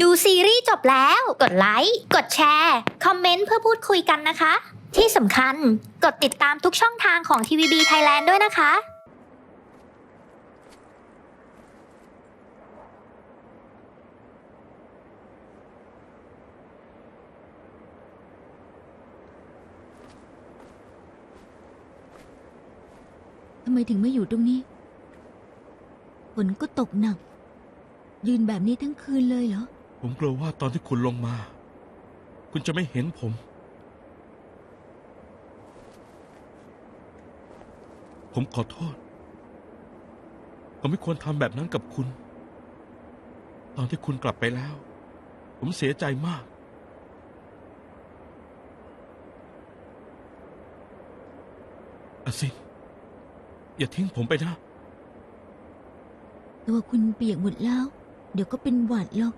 ดูซีรีส์จบแล้ว กดไลค์ กดแชร์ คอมเมนต์เพื่อพูดคุยกันนะคะ ที่สำคัญกดติดตามทุกช่องทางของทีวีบีไทยแลนด์ด้วยนะคะทำไมถึงไม่อยู่ตรงนี้ ฝนก็ตกหนัก ยืนแบบนี้ทั้งคืนเลยเหรอ ผมกลัวว่าตอนที่คุณลงมา คุณจะไม่เห็นผม ผมขอโทษ ผมไม่ควรทำแบบนั้นกับคุณ ตอนที่คุณกลับไปแล้ว ผมเสียใจมาก อาซินอย่าทิ้งผมไปนะ ตัวคุณเปียกหมดแล้ว เดี๋ยวก็เป็นหวัดหรอก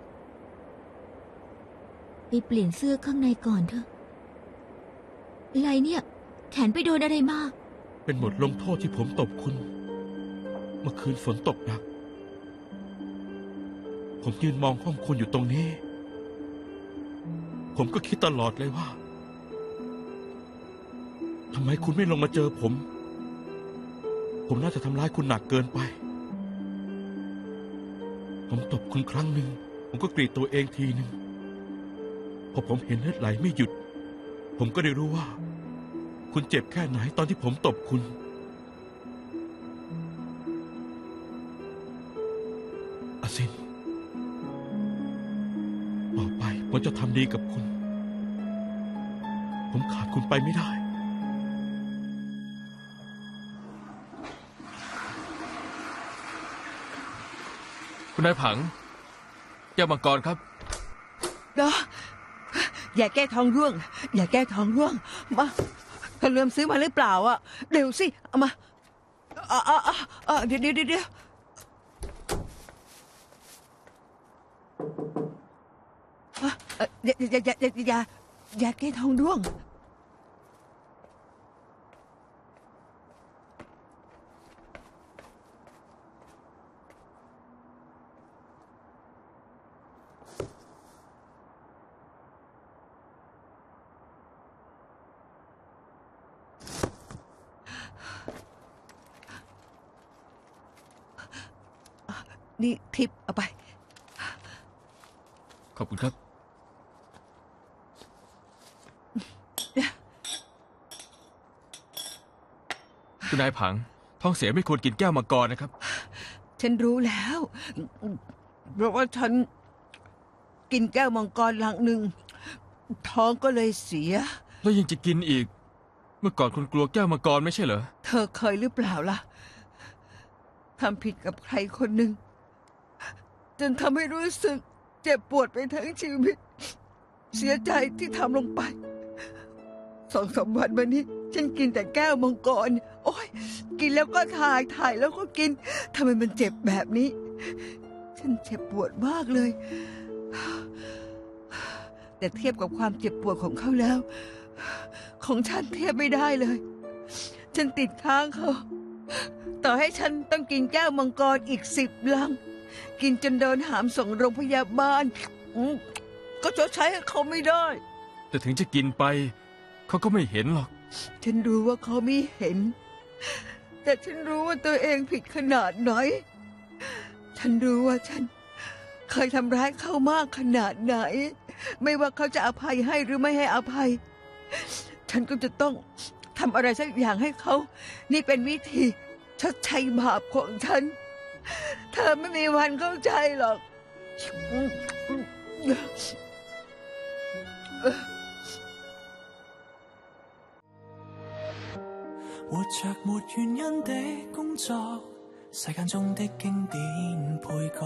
ไปเปลี่ยนเสื้อข้างในก่อนเถอะอะไรเนี่ย แขนไปโดนอะไรมา เป็นบทลงโทษที่ผมตบคุณ เมื่อคืนฝนตกหนัก ผมยืนมองห้องคุณอยู่ตรงนี้ ผมก็คิดตลอดเลยว่าทำไมคุณไม่ลงมาเจอผม ผมน่าจะทำร้ายคุณหนักเกินไป ผมตบคุณครั้งหนึ่ง ผมก็กรีดตัวเองทีหนึ่ง อผมเห็นเลือดไหลไม่หยุด ผมก็ได้รู้ว่า คุณเจ็บแค่ไหนตอนที่ผมตบคุณ อาซิน ต่อไปผมจะทำดีกับคุณ ผมขาดคุณไปไม่ได้คุณนายผัง แก้วมังกรครับเนาะ อย่าแก้ท้องร่วง อย่าแก้ท้องร่วง มาเธอลืมซื้อมาหรือเปล่าอะเดี๋ยวสิเอามาอ่าอ่าอ่าอ่าเดี๋ยวเดี๋ยวเดี๋ยวเดี๋ยวอะเอ่ออย่าอย่าอย่าอย่าอย่าอย่าแก้ท้องร่วง นี่ทิปเอาไป ขอบคุณครับ คุณนายผัง ท้องเสียไม่ควรกินแก้วมังกรนะครับ ฉันรู้แล้ว เพราะว่าฉันกินแก้วมังกรลังหนึ่ง ท้องก็เลยเสีย แล้วยังจะกินอีก เมื่อก่อนคุณกลัวแก้วมังกรไม่ใช่เหรอ เธอเคยหรือเปล่าล่ะ ทำผิดกับใครคนหนึ่ง จนทำให้รู้สึกเจ็บปวดไปทั้งชีวิต เสียใจที่ทำลงไปสองสามวันมานี้ ฉันกินแต่แก้วมังกร โอ้ยกินแล้วก็ถ่ายถ่ายแล้วก็กินทำไมมันเจ็บแบบนี้ ฉันเจ็บปวดมากเลย แต่เทียบกับความเจ็บปวดของเขาแล้ว ของฉันเทียบไม่ได้เลย ฉันติดค้างเขา ต่อให้ฉันต้องกินแก้วมังกรอีกสิบลัง กินจนโดนหามส่งโรงพยาบาลอืมก็ชดใช้ให้เขาไม่ได้ แต่ถึงจะกินไป เขาก็ไม่เห็นหรอก ฉันรู้ว่าเขาไม่เห็น แต่ฉันรู้ว่าตัวเองผิดขนาดไหน ฉันรู้ว่าฉัน เคยทำร้ายเขามากขนาดไหน ไม่ว่าเขาจะอภัยให้หรือไม่ให้อภัย ฉันก็จะต้องทำอะไรสักอย่างให้เขา นี่เป็นวิธีชดใช้บาปของฉัน เธอไม่มีวันเข้าใจหรอก 活着没原因的工作，世间中的经典配角，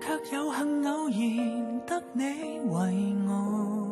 却有幸偶然得你为我。